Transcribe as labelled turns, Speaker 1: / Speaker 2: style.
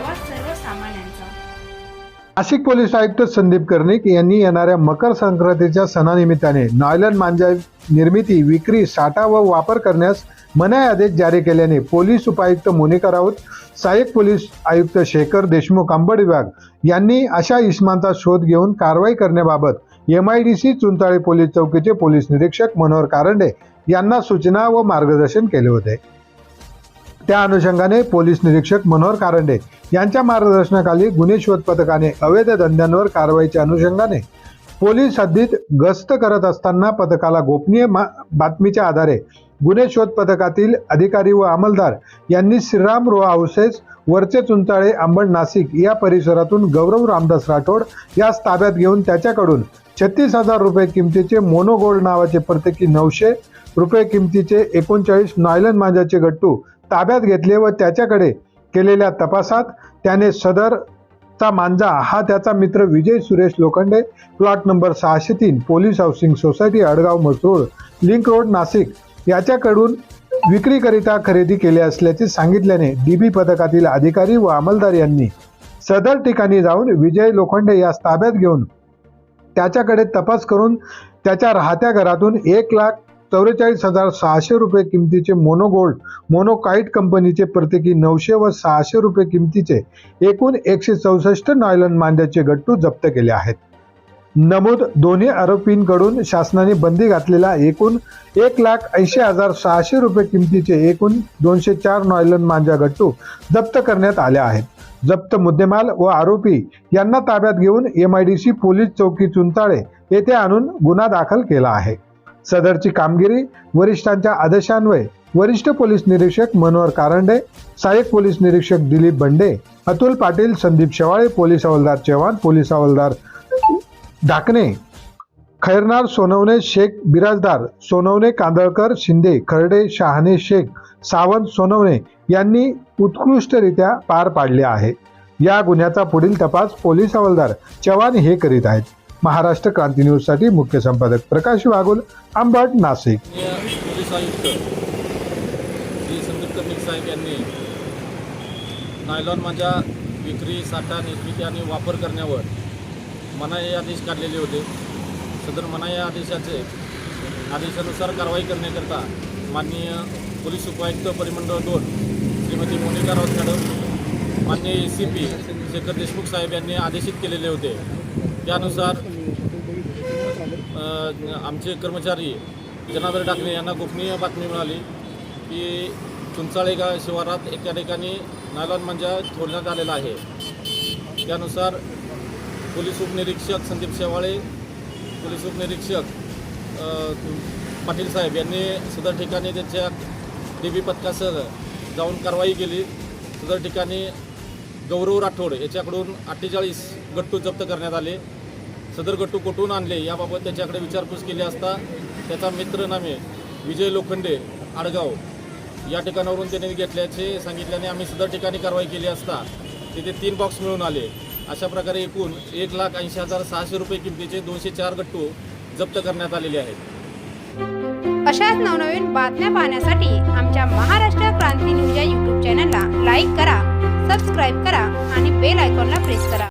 Speaker 1: आवाज सर्वसामान्यांचा.
Speaker 2: नाशिक पोलीस आयुक्त संदीप कर्णिक यांनी येणाऱ्या मकर संक्रांतीच्या सणानिमित्ताने नॉयलन मांजा निर्मिती विक्री साठा व वापर करण्यास मनाई आदेश जारी केल्याने पोलीस उपायुक्त मोनिका राऊत सहाय्यक पोलीस आयुक्त शेखर देशमुख अंबड विभाग यांनी अशा इस्मांचा शोध घेऊन कारवाई करण्याबाबत M I D C Chunchale police चौकीचे police निरीक्षक मनोहर कारंडे यांना सूचना व मार्गदर्शन केले होते. त्या अनुषंगाने पोलीस निरीक्षक मनोहर कारंडे यांच्या मार्गदर्शनाखाली गुन्हे शोध पथकाने अवैध धंद्यांवर कारवाईच्या अनुषंगाने पोलीस हद्दीत गस्त करत असताना पथकाला गोपनीय मा- बातमीच्या आधारे गुन्हे शोध पथकातील अधिकारी व अंमलदार यांनी श्रीराम रो हाऊसेस वरचे चुंचाळे अंबड नाशिक या परिसरातून गौरव रामदास राठोड यास ताब्यात घेऊन त्याच्याकडून छत्तीस हजार रुपये किमतीचे मोनोगोल्ड नावाचे प्रत्येकी नऊशे रुपये किमतीचे एकोणचाळीस नायलन मांजाचे गट्टू ताब्यात घेतले व त्याच्याकडे केलेल्या तपासात त्याने सदरचा मांजा हा त्याचा मित्र विजय सुरेश लोखंडे प्लॉट नंबर सहाशे तीन police housing society Adgaon Masrul link road Nashik याच्याकडून विक्रीकरिता खरेदी केली असल्याचे सांगितल्याने डीबी पथकातील अधिकारी व अंमलदार यांनी सदर ठिकाणी जाऊन विजय लोखंडे यास ताब्यात घेऊन त्याच्याकडे तपास करून त्याच्या राहत्या घरातून एक लाख चौवेचाळीस हजार सहाशे रुपये किमतीचे मोनोगोल्ड मोनोकाईट कंपनीचे प्रत्येकी नऊशे व सहाशे रुपये किमतीचे एकूण एकशे चौसष्ट नॉयलन मांड्याचे गट्टू जप्त केले आहेत. नमूद दोन्ही आरोपींकडून शासनाने बंदी घातलेला एकूण एक लाख ऐंशी हजार सहाशे रुपये किमतीचे एकूण दोनशे चार नॉयलन मांजा गट्टू जप्त करण्यात आले आहेत. जप्त मुद्देमाल व आरोपी यांना ताब्यात घेऊन M I D C police चौकी चुंताळे येथे आणून गुन्हा दाखल केला आहे. सदरची कामगिरी वरिष्ठांच्या आदेशान्वये वरिष्ठ पोलीस निरीक्षक मनोहर कारंडे सहाय्यक पोलीस निरीक्षक दिलीप बंडे अतुल पाटील संदीप शेवाळे पोलीस हवालदार चव्हाण पोलीस हवालदार ढाकणे खैरनार सोनवणे शेख बिराजदार सोनवणे कांदळकर शिंदे खर्डे शहाणे शेख सावंत सोनवणे यांनी उत्कृष्टरित्या पार पाडले आहे. या गुन्ह्याचा पुढील तपास पोलीस हवालदार चव्हाण हे करीत आहेत. महाराष्ट्र क्रांती न्यूजसाठी मुख्य संपादक प्रकाश वाघोल आंबाट नाशिक.
Speaker 3: पोलीस आयुक्त श्री संदीप कर्णिक साहेब यांनी नायलॉन माझ्या विक्री साठा निर्मिती आणि वापर करण्यावर मनाई आदेश काढलेले होते. सदर मनाई आदेशाचे आदेशानुसार कारवाई करण्याकरता माननीय पोलीस उपायुक्त परिमंडळ दोन श्रीमती मोनिका राऊत मॅडम माननीय A C P Shekhar Deshmukh saheb यांनी आदेशित केलेले होते. त्यानुसार आमचे कर्मचारी जनार्दन टाकणे यांना गोपनीय बातमी मिळाली की चुंचाळे गाव शिवारात एका ठिकाणी नायलॉन मांजा थोडण्यात आलेला आहे. त्यानुसार पोलीस उपनिरीक्षक संदीप शेवाळे पोलीस उपनिरीक्षक पाटील साहेब यांनी सदर ठिकाणी त्यांच्या डी बी पथकासह जाऊन कारवाई केली. सदर ठिकाणी गौरव राठोड याच्याकडून अठ्ठेचाळीस गट्टू जप्त करण्यात आले. सदर गट्टू कुठून आणले याबाबत त्याच्याकडे विचारपूस केली असता त्याचा मित्र नामे विजय लोखंडे आडगाव. या ठिकाणावरून त्याने घेतल्याचे सांगितल्याने आम्ही सदर ठिकाणी कारवाई केली असता तिथे तीन बॉक्स मिळून आले. अशा प्रकारे एकूण एक लाख ऐंशी हजार सहाशे रुपये किमतीचे दोनशे चार गट्टू जप्त करण्यात आलेले आहेत.
Speaker 1: अशाच नवनवीन बातम्या पाहण्यासाठी आमच्या महाराष्ट्र क्रांती न्यूज या यूट्यूब चॅनलला लाईक करा सबस्क्राईब करा आणि बेल आयकॉनला प्रेस करा.